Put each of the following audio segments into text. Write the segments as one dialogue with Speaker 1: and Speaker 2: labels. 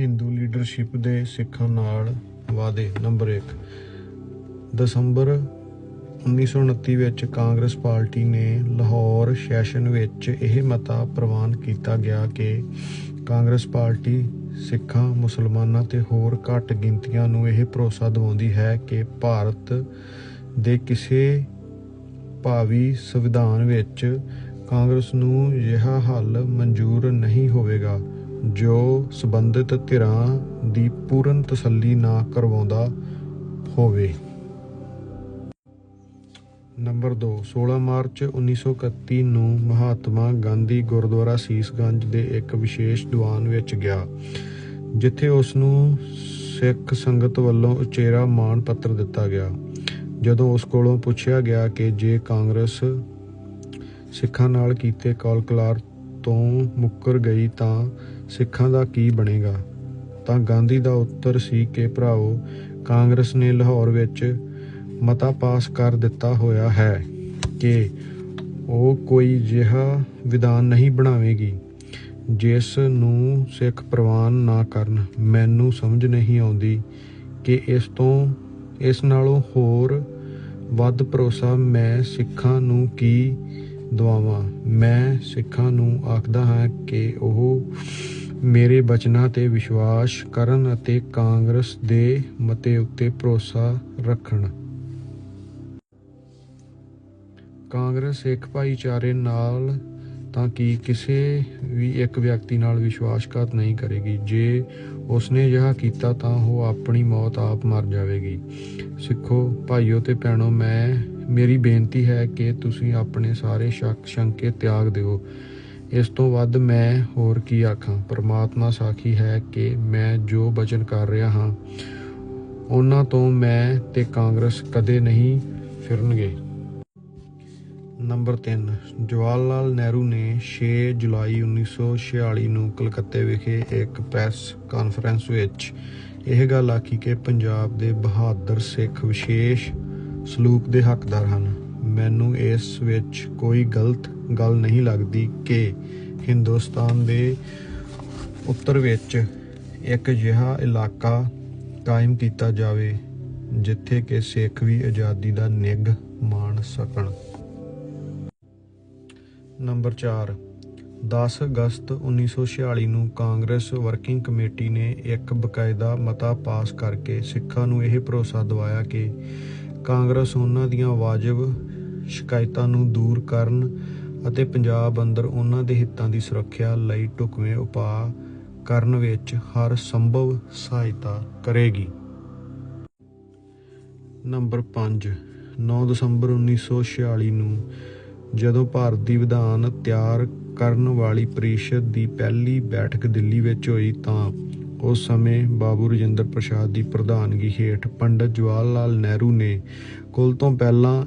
Speaker 1: Hindu leadership ਦੇ ਸਿੱਖਾਂ ਨਾਲ ਵਾਅਦੇ। ਨੰਬਰ 1 ਦਸੰਬਰ 1929 ਵਿੱਚ ਕਾਂਗਰਸ ਪਾਰਟੀ ਨੇ ਲਾਹੌਰ ਸੈਸ਼ਨ ਵਿੱਚ ਇਹ ਮਤਾ ਪ੍ਰਵਾਨ ਕੀਤਾ ਗਿਆ ਕਿ ਕਾਂਗਰਸ ਪਾਰਟੀ ਸਿੱਖਾਂ, ਮੁਸਲਮਾਨਾਂ ਤੇ ਹੋਰ ਘੱਟ ਗਿਣਤੀਆਂ ਨੂੰ ਇਹ ਭਰੋਸਾ ਦਿਵਾਉਂਦੀ ਹੈ ਕਿ ਭਾਰਤ ਦੇ ਕਿਸੇ ਭਾਵੀ ਸੰਵਿਧਾਨ ਵਿੱਚ ਕਾਂਗਰਸ ਨੂੰ ਅਜਿਹਾ ਹੱਲ ਮਨਜ਼ੂਰ ਨਹੀਂ ਹੋਵੇਗਾ। ਜੋ ਸਬੰਧਿਤ ਧਿਰਾਂ ਦੀ ਪੂਰਨ ਤਸੱਲੀ ਨਾ ਕਰਵਾਉਂਦਾ ਹੋਵੇ। ਨੰਬਰ 2 16 ਮਾਰਚ 1931 ਨੂੰ ਮਹਾਤਮਾ ਗਾਂਧੀ ਗੁਰਦੁਆਰਾ ਸੀਸਗੰਜ ਦੇ ਇੱਕ ਵਿਸ਼ੇਸ਼ ਦੀਵਾਨ ਵਿੱਚ ਗਿਆ, ਜਿੱਥੇ ਉਸ ਨੂੰ ਸਿੱਖ ਸੰਗਤ ਵੱਲੋਂ ਉਚੇਰਾ ਮਾਣ ਪੱਤਰ ਦਿੱਤਾ ਗਿਆ। ਜਦੋਂ ਉਸ ਕੋਲੋਂ ਪੁੱਛਿਆ ਗਿਆ ਕਿ ਜੇ ਕਾਂਗਰਸ ਸਿੱਖਾਂ ਨਾਲ ਕੀਤੇ ਕੌਲਕਲਾਰ ਤੋਂ ਮੁੱਕਰ ਗਈ ਤਾਂ ਸਿੱਖਾਂ ਦਾ ਕੀ ਬਣੇਗਾ? ਤਾਂ ਗਾਂਧੀ ਦਾ ਉੱਤਰ ਸੀ ਕਿ ਭਰਾਓ, ਕਾਂਗਰਸ ਨੇ ਲਾਹੌਰ ਵਿੱਚ ਮਤਾ ਪਾਸ ਕਰ ਦਿੱਤਾ ਹੋਇਆ ਹੈ ਕਿ ਉਹ ਕੋਈ ਜਿਹਾ ਵਿਧਾਨ ਨਹੀਂ ਬਣਾਵੇਗੀ, ਜਿਸ ਨੂੰ ਸਿੱਖ ਪ੍ਰਵਾਨ ਨਾ ਕਰਨ। ਮੈਨੂੰ ਸਮਝ ਨਹੀਂ ਆਉਂਦੀ ਕਿ ਇਸ ਤੋਂ, ਇਸ ਨਾਲੋਂ ਹੋਰ ਵੱਧ ਭਰੋਸਾ ਮੈਂ ਸਿੱਖਾਂ ਨੂੰ ਕੀ ਦਵਾਵਾਂ ਮੈਂ ਸਿੱਖਾਂ ਨੂੰ ਆਖਦਾ ਹਾਂ ਕਿ ਉਹ ਮੇਰੇ ਬਚਨਾਂ ਤੇ ਵਿਸ਼ਵਾਸ ਕਰਨ ਅਤੇ ਕਾਂਗਰਸ ਦੇ ਮਤੇ ਉੱਤੇ ਭਰੋਸਾ ਰੱਖਣ। ਕਾਂਗਰਸ ਸਿੱਖ ਭਾਈਚਾਰੇ ਨਾਲ ਤਾਂ ਕਿ ਕਿਸੇ ਵੀ ਇੱਕ ਵਿਅਕਤੀ ਨਾਲ ਵਿਸ਼ਵਾਸਘਾਤ ਨਹੀਂ ਕਰੇਗੀ। ਜੇ ਉਸਨੇ ਅਜਿਹਾ ਕੀਤਾ ਤਾਂ ਉਹ ਆਪਣੀ ਮੌਤ ਆਪ ਮਰ ਜਾਵੇਗੀ। ਸਿੱਖੋ, ਭਾਈਓ ਤੇ ਭੈਣੋ, ਮੈਂ, ਮੇਰੀ ਬੇਨਤੀ ਹੈ ਕਿ ਤੁਸੀਂ ਆਪਣੇ ਸਾਰੇ ਸ਼ੱਕ ਸ਼ੰਕੇ ਤਿਆਗ ਦਿਓ। ਇਸ ਤੋਂ ਵੱਧ ਮੈਂ ਹੋਰ ਕੀ ਆਖਾਂ? ਪ੍ਰਮਾਤਮਾ ਸਾਖੀ ਹੈ ਕਿ ਮੈਂ ਜੋ ਬਚਨ ਕਰ ਰਿਹਾ ਹਾਂ, ਉਹਨਾਂ ਤੋਂ ਮੈਂ ਤੇ ਕਾਂਗਰਸ ਕਦੇ ਨਹੀਂ ਫਿਰਨਗੇ। ਨੰਬਰ 3 ਜਵਾਹਰ ਲਾਲ ਨਹਿਰੂ ਨੇ 6 ਜੁਲਾਈ 1946 ਨੂੰ ਕਲਕੱਤੇ ਵਿਖੇ ਇੱਕ ਪ੍ਰੈਸ ਕਾਨਫਰੰਸ ਵਿੱਚ ਇਹ ਗੱਲ ਆਖੀ ਕਿ ਪੰਜਾਬ ਦੇ ਬਹਾਦਰ ਸਿੱਖ ਵਿਸ਼ੇਸ਼ ਸਲੂਕ ਦੇ ਹੱਕਦਾਰ ਹਨ। ਮੈਨੂੰ ਇਸ ਵਿੱਚ ਕੋਈ ਗਲਤ ਗੱਲ ਨਹੀਂ ਲੱਗਦੀ ਕਿ ਹਿੰਦੁਸਤਾਨ ਦੇ ਉੱਤਰ ਵਿੱਚ ਇੱਕ ਅਜਿਹਾ ਇਲਾਕਾ ਕਾਇਮ ਕੀਤਾ ਜਾਵੇ, ਜਿੱਥੇ ਕਿ ਸਿੱਖ ਵੀ ਆਜ਼ਾਦੀ ਦਾ ਨਿੱਘ ਮਾਣ ਸਕਣ। ਨੰਬਰ 4 10 ਅਗਸਤ 1946 ਨੂੰ ਕਾਂਗਰਸ ਵਰਕਿੰਗ ਕਮੇਟੀ ਨੇ ਇੱਕ ਬਕਾਇਦਾ ਮਤਾ ਪਾਸ ਕਰਕੇ ਸਿੱਖਾਂ ਨੂੰ ਇਹ ਭਰੋਸਾ ਦਿਵਾਇਆ ਕਿ ਕਾਂਗਰਸ ਉਹਨਾਂ ਦੀਆਂ ਵਾਜਬ ਸ਼ਿਕਾਇਤਾਂ ਨੂੰ ਦੂਰ ਕਰਨ ਅਤੇ ਪੰਜਾਬ ਅੰਦਰ ਉਹਨਾਂ ਦੇ ਹਿੱਤਾਂ ਦੀ ਸੁਰੱਖਿਆ ਲਈ ਢੁਕਵੇਂ ਉਪਾਅ ਕਰਨ ਵਿੱਚ ਹਰ ਸੰਭਵ ਸਹਾਇਤਾ ਕਰੇਗੀ। ਨੰਬਰ 5 9 ਦਸੰਬਰ 1946 ਨੂੰ ਜਦੋਂ ਭਾਰਤ ਦੀ ਵਿਧਾਨ ਤਿਆਰ ਕਰਨ ਵਾਲੀ ਪਰਿਸ਼ਦ ਦੀ ਪਹਿਲੀ ਬੈਠਕ ਦਿੱਲੀ ਵਿੱਚ ਹੋਈ ਤਾਂ ਉਸ ਸਮੇਂ ਬਾਬੂ ਰਜਿੰਦਰ ਪ੍ਰਸਾਦ ਦੀ ਪ੍ਰਧਾਨਗੀ ਹੇਠ ਪੰਡਤ ਜਵਾਹਰ ਲਾਲ ਨਹਿਰੂ ਨੇ ਕੁੱਲ ਤੋਂ ਪਹਿਲਾਂ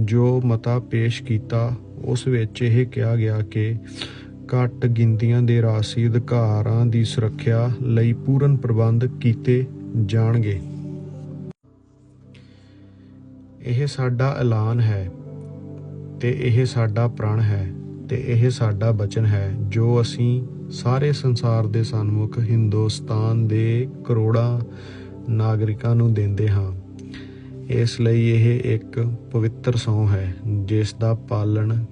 Speaker 1: ਜੋ ਮਤਾ ਪੇਸ਼ ਕੀਤਾ, ਉਸ ਵਿੱਚ ਇਹ ਕਿਹਾ ਗਿਆ ਕਿ ਘੱਟ ਗਿਣਤੀਆਂ ਦੇ ਰਾਸ਼ੀ ਅਧਿਕਾਰਾਂ ਦੀ ਸੁਰੱਖਿਆ ਲਈ ਪੂਰਨ ਪ੍ਰਬੰਧ ਕੀਤੇ ਜਾਣਗੇ। ਇਹ ਸਾਡਾ ਐਲਾਨ ਹੈ। ਤੇ ਇਹ ਸਾਡਾ ਪ੍ਰਣ ਹੈ ਤੇ ਇਹ ਸਾਡਾ ਬਚਨ ਹੈ, ਜੋ ਅਸੀਂ ਸਾਰੇ ਸੰਸਾਰ ਦੇ ਸਨਮੁਖ ਹਿੰਦੁਸਤਾਨ ਦੇ ਕਰੋੜਾਂ ਨਾਗਰਿਕਾਂ ਨੂੰ ਦਿੰਦੇ ਹਾਂ। ਇਸ ਲਈ ਇਹ ਇੱਕ ਪਵਿੱਤਰ ਸਹੁੰ ਹੈ, ਜਿਸ ਦਾ ਪਾਲਣ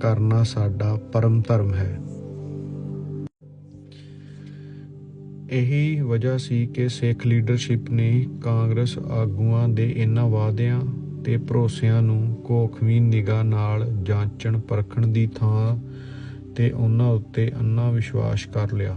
Speaker 1: ਕਰਨਾ ਸਾਡਾ ਪਰਮ ਧਰਮ ਹੈ। ਇਹੀ ਵਜ੍ਹਾ ਸੀ ਕਿ ਸਿੱਖ ਲੀਡਰਸ਼ਿਪ ਨੇ ਕਾਂਗਰਸ ਆਗੂਆਂ ਦੇ ਇਹਨਾਂ ਵਾਅਦਿਆਂ ਤੇ ਭਰੋਸਿਆਂ ਨੂੰ ਕੋਖਵੀਂ ਨਿਗਾਹ ਨਾਲ ਜਾਂਚਣ ਪਰਖਣ ਦੀ ਥਾਂ ਤੇ ਉਹਨਾਂ ਉੱਤੇ ਅੰਨਾ ਵਿਸ਼ਵਾਸ ਕਰ ਲਿਆ।